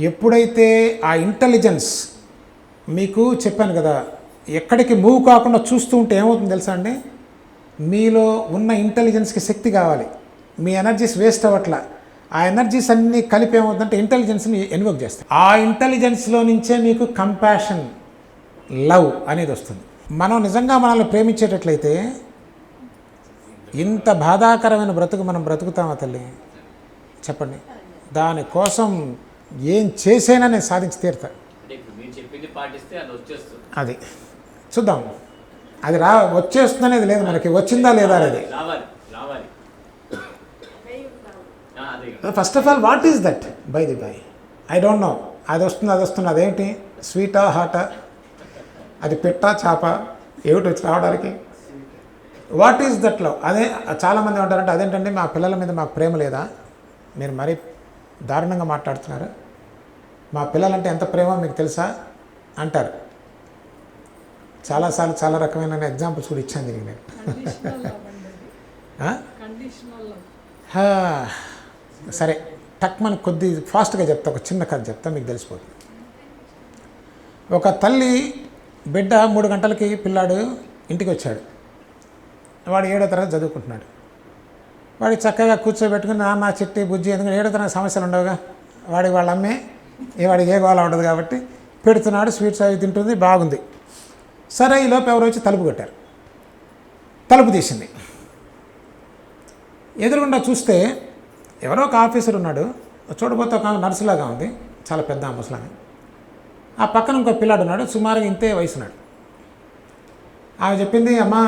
ఎప్పుడైతే ఆ ఇంటెలిజెన్స్ మీకు చెప్పాను కదా ఎక్కడికి మూవ్ కాకుండా చూస్తూ ఉంటే ఏమవుతుంది తెలుసా అండి? మీలో ఉన్న ఇంటెలిజెన్స్కి శక్తి కావాలి. మీ ఎనర్జీస్ వేస్ట్ అవ్వట్లా. ఆ ఎనర్జీస్ అన్నీ కలిపి ఏమవుతుందంటే ఇంటెలిజెన్స్ని ఎన్వోక్ చేస్తాయి. ఆ ఇంటెలిజెన్స్లో నుంచే మీకు కంపాషన్ లవ్ అనేది వస్తుంది. మనం నిజంగా మనల్ని ప్రేమించేటట్లయితే ఇంత బాధాకరమైన బ్రతుకు మనం బ్రతుకుతామా తల్లి? చెప్పండి. దానికోసం ఏం చేసైనా నేను సాధించి తీరుతా. అది చూద్దాం. అది రా వచ్చేస్తుందనేది లేదు మనకి. వచ్చిందా లేదా అనేది. అదే first of all what is that by the by I don't know అది వస్తుంది అది వస్తుంది. అదేంటి? స్వీటా హాటా? అది పెట్ట చేప? ఏమిటి వచ్చి రావడానికి? వాట్ ఈస్ దట్ లవ్ అదే చాలామంది ఏమంటారంటే అదేంటంటే మా పిల్లల మీద మాకు ప్రేమ లేదా? మీరు మరీ దారుణంగా మాట్లాడుతున్నారు. మా పిల్లలంటే ఎంత ప్రేమో మీకు తెలుసా? అంటారు. చాలాసార్లు చాలా రకమైన ఎగ్జాంపుల్స్ కూడా ఇచ్చాను దీనికి నేను. సరే టక్ మనకు కొద్ది ఫాస్ట్గా చెప్తా ఒక చిన్న కథ చెప్తా మీకు తెలిసిపోతుంది. ఒక తల్లి బిడ్డ మూడు గంటలకి పిల్లాడు ఇంటికి వచ్చాడు. వాడు ఏడో తరగతి చదువుకుంటున్నాడు. వాడికి చక్కగా కూర్చోబెట్టుకుని నాన్న చిట్టి బుజ్జి ఎందుకంటే ఏడో తరగతి సమస్యలు ఉండవుగా. వాడికి వాళ్ళ అమ్మే ఏ వాడికి ఏ గోళ ఉండదు కాబట్టి పెడుతున్నాడు స్వీట్స్ అవి తింటుంది బాగుంది. సరే ఈ లోపు ఎవరు వచ్చి తలుపు కొట్టారు. తలుపు తీసింది. ఎదురుగుండా చూస్తే ఎవరో ఒక ఆఫీసర్ ఉన్నాడు. చూడబోతే ఒక నర్సులాగా ఉంది. చాలా పెద్ద ముసలాగా ముసలామె. ఆ పక్కన ఇంకో పిల్లాడు ఉన్నాడు సుమారుగా ఇంతే వయసున్నాడు. ఆమె చెప్పింది అమ్మా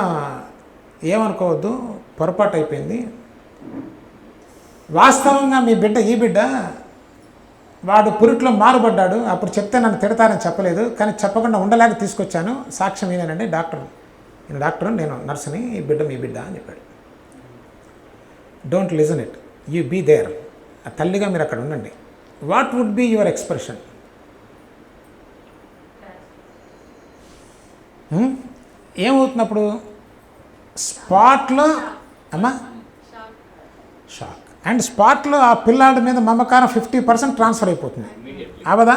ఏమనుకోవద్దు పొరపాటు అయిపోయింది వాస్తవంగా మీ బిడ్డ ఈ బిడ్డ వాడు పురిట్లో మారుబడ్డాడు. అప్పుడు చెప్తే నన్ను తిడతారని చెప్పలేదు. కానీ చెప్పకుండా ఉండలేక తీసుకొచ్చాను. సాక్ష్యం ఈయనండి డాక్టర్. నేను డాక్టర్ నేను నర్సుని ఈ బిడ్డ మీ బిడ్డ అని చెప్పాడు. Don't listen it you be there ఆ తల్లిగా మీరు అక్కడ ఉండండి. What would be your expression ఏమవుతున్నప్పుడు? స్పాట్లో అమ్మా. షాక్ అండ్ స్పాట్లో ఆ పిల్లాడి మీద మమకారం ఫిఫ్టీ పర్సెంట్ ట్రాన్స్ఫర్ అయిపోతుంది. అవదా?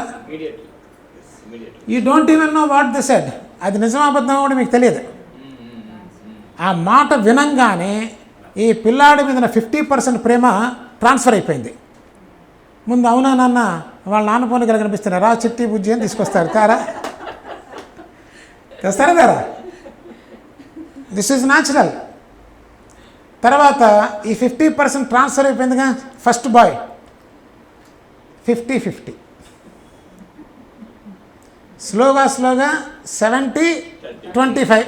You don't even know what the said అది నిజం అబద్ధం కూడా మీకు తెలియదు. ఆ మాట వినంగానే ఈ పిల్లాడి మీద ఫిఫ్టీ పర్సెంట్ ప్రేమ ట్రాన్స్ఫర్ అయిపోయింది. ముందు అవునా నాన్న? వాళ్ళ నాన్న పోనీ కలిగి కనిపిస్తున్నారు రా చిట్టి బుజ్జి అని తీసుకొస్తారు. తారా? తెస్తారా దారా దిస్ ఈజ్ న్యాచురల్ తర్వాత ఈ ఫిఫ్టీ పర్సెంట్ ట్రాన్స్ఫర్ అయిపోయిందిగా ఫస్ట్ బాయ్ ఫిఫ్టీ ఫిఫ్టీ స్లోగా స్లోగా seventy twenty five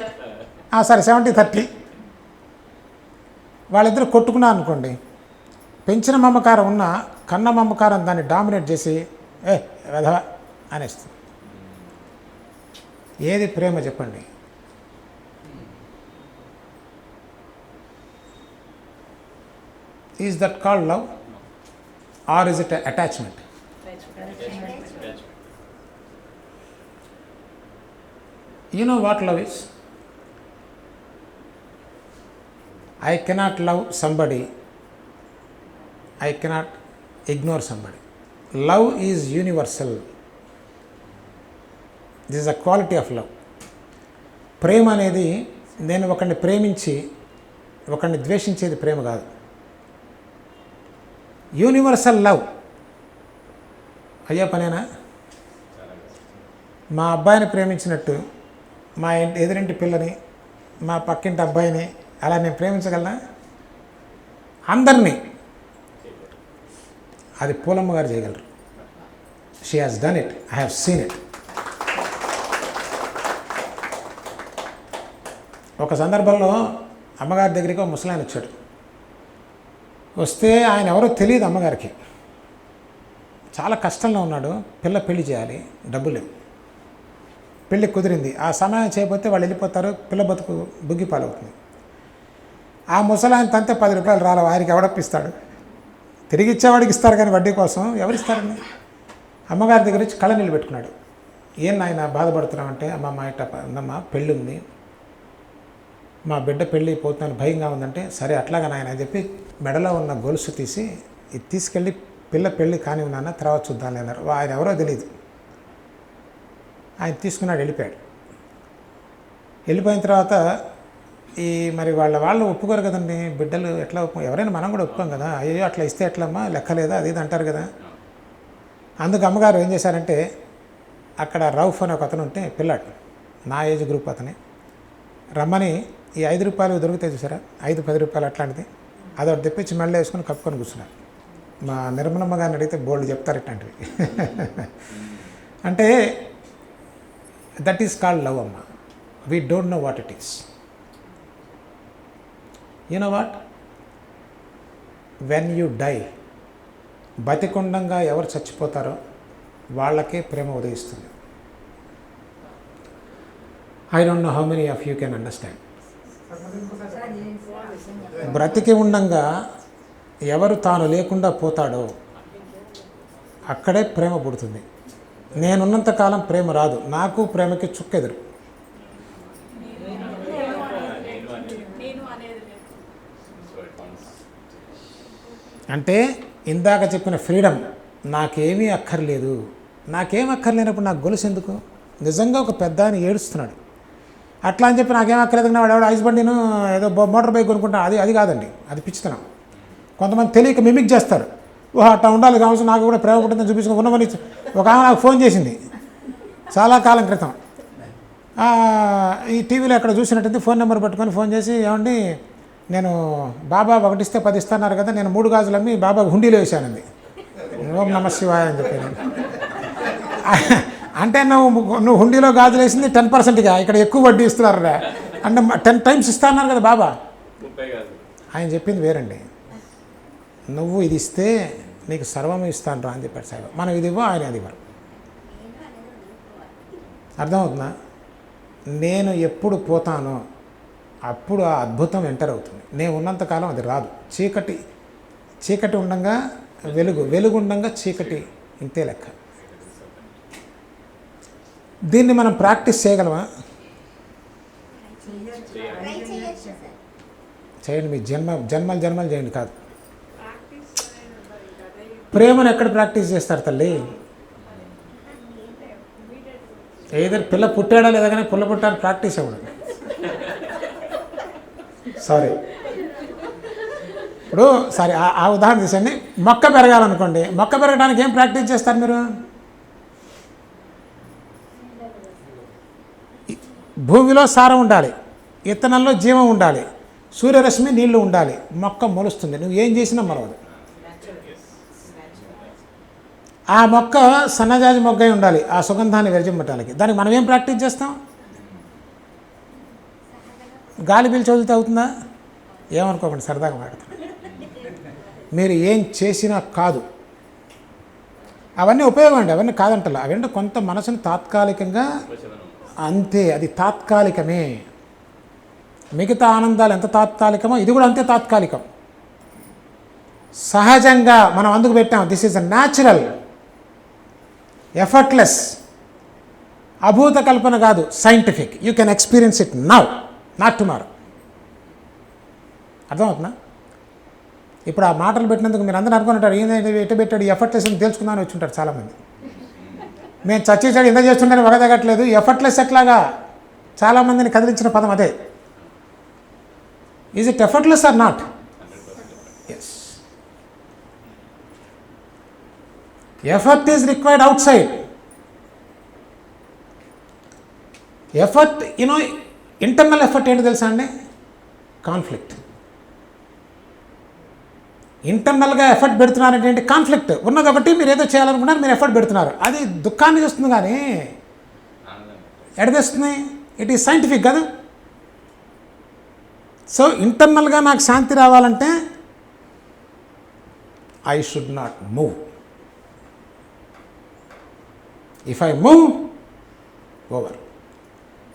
sorry seventy thirty వాళ్ళిద్దరు కొట్టుకున్నారు అనుకోండి పెంచిన మమకారం ఉన్న కన్న మమకారం దాన్ని డామినేట్ చేసి ఏ వెధవ అనేస్తుంది. ఏది ప్రేమ చెప్పండి. Is that call love or is it attachment you know what love is I cannot love somebody I cannot ignore somebody love is universal this is a quality of love ప్రేమ అనేది నేను ఒకరిని ప్రేమించి ఒకరిని ద్వేషించేది ప్రేమ కాదు. Universal love. అయ్యే పనేనా? మా అబ్బాయిని ప్రేమించినట్టు మా ఇంటి ఎదురింటి పిల్లని మా పక్కింటి అబ్బాయిని అలా నేను ప్రేమించగలనా? అందరినీ. అది పూలమ్మ గారు చేయగలరు. She has done it I have seen it ఒక సందర్భంలో అమ్మగారి దగ్గరికి ఒక ముసలాయన వచ్చాడు. వస్తే ఆయన ఎవరో తెలియదు అమ్మగారికి. చాలా కష్టంలో ఉన్నాడు. పిల్ల పెళ్ళి చేయాలి. డబ్బు లేవు. పెళ్ళి కుదిరింది. ఆ సమయం చేయబోతే వాళ్ళు వెళ్ళిపోతారు. పిల్ల బతుకు బుగ్గి పాలవుతుంది ఆ ముసలాయన తంతే పది రూపాయలు రాలి. వారికి ఎవడప్పిస్తాడు తిరిగి ఇచ్చేవాడికి ఇస్తారు కానీ వడ్డీ కోసం ఎవరు అమ్మగారి దగ్గర నుంచి కళ్ళ నిలబెట్టుకున్నాడు పెట్టుకున్నాడు. ఏం నాయన బాధపడుతున్నామంటే అమ్మమ్మ మా ఇట్ట ఉందమ్మా పెళ్ళి ఉంది మా బిడ్డ పెళ్ళి పోతున్నాను భయంగా ఉందంటే సరే అట్లాగా నాయన అని చెప్పి మెడలో ఉన్న గొలుసు తీసి ఇది తీసుకెళ్ళి పిల్ల పెళ్ళి కాని ఉన్నాన్న తర్వాత చూద్దాంలే అన్నారు. ఆయన ఎవరో తెలియదు ఆయన తీసుకున్నాడు వెళ్ళిపోయాడు. వెళ్ళిపోయిన తర్వాత ఈ మరి వాళ్ళ వాళ్ళు ఒప్పుకోరు కదండి. బిడ్డలు ఎట్లా ఒప్పు ఎవరైనా మనం కూడా ఒప్పుకోం కదా. అయ్యో అట్లా ఇస్తే ఎట్లమ్మా? లెక్కలేదా? అది ఇది అంటారు కదా. అందుకు అమ్మగారు ఏం చేశారంటే అక్కడ రౌఫ్ అనే ఒక అతను ఉంటే పిల్లాడు నా ఏజ్ గ్రూప్ అతని. రమ్మని ఈ ఐదు రూపాయలు దొరుకుతాయి చూసారా? ఐదు పది రూపాయలు అట్లాంటిది. అది ఒకటి తెప్పించి మళ్ళీ వేసుకొని కప్పుకొని కూర్చున్నారు. మా నిర్మలమ్మ గారిని అడిగితే బోల్డ్ చెప్తారు ఇట్లాంటివి. అంటే దట్ ఈస్ కాల్డ్ లవ్ అమ్మ. We don't know what it is you know what when you die బతికుండంగా ఎవరు చచ్చిపోతారో వాళ్ళకే ప్రేమ ఉదయిస్తుంది. I don't know how many of you can understand బ్రతికి ఉండంగా ఎవరు తాను లేకుండా పోతాడో అక్కడే ప్రేమ పుడుతుంది. నేనున్నంతకాలం ప్రేమ రాదు. నాకు ప్రేమకి చుక్కెదురు. అంటే ఇందాక చెప్పిన ఫ్రీడమ్ నాకేమీ అక్కర్లేదు. నాకేం అక్కర్లేనప్పుడు నాకు గొలుసు ఎందుకు? నిజంగా ఒక పెద్ద అని ఏడుస్తున్నాడు. అట్లా అని చెప్పి నాకేం అక్కర్లేదు వాడు ఎవడో ఐస్ బండిను ఏదో మోటార్ బైక్ కొనుక్కుంటా అది అది కాదండి. అది పిచ్చితనం. కొంతమంది తెలియక మిమిక్ చేస్తారు. ఓహో అట్లా ఉండాలి కావచ్చు నాకు కూడా ప్రేమ ఉంటుందని చూపించుకుని ఉన్నవని ఒక ఆమె నాకు ఫోన్ చేసింది. చాలా కాలం క్రితం. ఈ టీవీలో ఎక్కడ చూసినట్టయితే ఫోన్ నెంబర్ పట్టుకొని ఫోన్ చేసి ఏమండి నేను బాబా ఒకటిస్తే పది ఇస్తాన్నారు కదా నేను మూడు గాజులు అమ్మి బాబా హుండీలో వేసానండి ఓం నమ శివాయ అని చెప్పి అంటే నువ్వు నువ్వు హుండీలో గాజులు వేసింది టెన్ పర్సెంట్గా ఇక్కడ ఎక్కువ వడ్డీ ఇస్తున్నారా అంటే టెన్ టైమ్స్ ఇస్తా అన్నారు కదా బాబా. ఆయన చెప్పింది వేరండి. నువ్వు ఇది ఇస్తే నీకు సర్వం ఇస్తాను రా అని చెప్పాడు సార్ మనం ఇది ఇవ్వ ఆయన అది ఇవ్వరు. అర్థమవుతుందా? నేను ఎప్పుడు పోతానో అప్పుడు ఆ అద్భుతం ఎంటర్ అవుతుంది. నేను ఉన్నంతకాలం అది రాదు. చీకటి చీకటి ఉండంగా వెలుగు వెలుగు ఉండంగా చీకటి. ఇంతే లెక్క. దీన్ని మనం ప్రాక్టీస్ చేయగలమా? చేయండి మీ జన్మ జన్మలు జన్మలు చేయండి కాదు. ప్రేమను ఎక్కడ ప్రాక్టీస్ చేస్తారు తల్లి? ఏదో పిల్ల పుట్టాడా లేదా కానీ పుల్ల పుట్టాడు ప్రాక్టీస్ అవ్వడు సారీ. ఇప్పుడు సారీ ఆ- ఆ ఉదాహరణ తీసండి మొక్క పెరగాలనుకోండి. మొక్క పెరగడానికి ఏం ప్రాక్టీస్ చేస్తారు మీరు? భూమిలో సారం ఉండాలి ఇత్తనంలో జీవం ఉండాలి సూర్యరశ్మి నీళ్ళు ఉండాలి మొక్క మొలుస్తుంది. నువ్వు ఏం చేసినా మొలవదు ఆ మొక్క సన్నజాజి మొగ్గ ఉండాలి ఆ సుగంధాన్ని విరజిమ్మటానికి. దానికి మనం ఏం ప్రాక్టీస్ చేస్తాం? గాలి పీల్చి వదిలితే అవుతుందా? ఏమనుకోకండి సరదాగా మాట్లాడుతున్నా మీరు ఏం చేసినా కాదు. అవన్నీ ఉపయోగం అండి అవన్నీ కాదంటలా. అవన్నీ కొంత మనసును తాత్కాలికంగా అంతే అది తాత్కాలికమే. మిగతా ఆనందాలు ఎంత తాత్కాలికమో ఇది కూడా అంతే తాత్కాలికం. సహజంగా మనం అందుకు పెట్టాం this is a natural effortless అభూత కల్పన కాదు scientific you can experience it now not tomorrow అర్థమవుతుందా? ఇప్పుడు ఆ మాటలు పెట్టినందుకు మీరు అందరూ అనుకుంటారు ఏంటంటే ఎటు పెట్టాడు ఎఫర్ట్లెస్ అని తెలుసుకుందామని వచ్చి ఉంటారు చాలామంది. మేము చచ్చి చెడు చేస్తుంటే వగదగట్లేదు. ఎఫర్ట్లెస్ ఎట్లాగా? చాలామందిని కదిలించిన పదం అదే. Is it effortless or not yes effort is required outside effort you know internal effort ఏంటి తెలుసా అండి? కాన్ఫ్లిక్ట్ ఇంటర్నల్గా ఎఫర్ట్ పెడుతున్నారంటే ఏంటి కాన్ఫ్లిక్ట్ ఉన్నది ఒకటి మీరు ఏదో చేయాలనుకున్నారు మీరు ఎఫర్ట్ పెడుతున్నారు. అది దుఃఖాన్ని చూస్తుంది కానీ ఎడదొస్తుంది ఇట్ ఈస్ సైంటిఫిక్ కదా. సో ఇంటర్నల్గా నాకు శాంతి రావాలంటే I should not move if I move over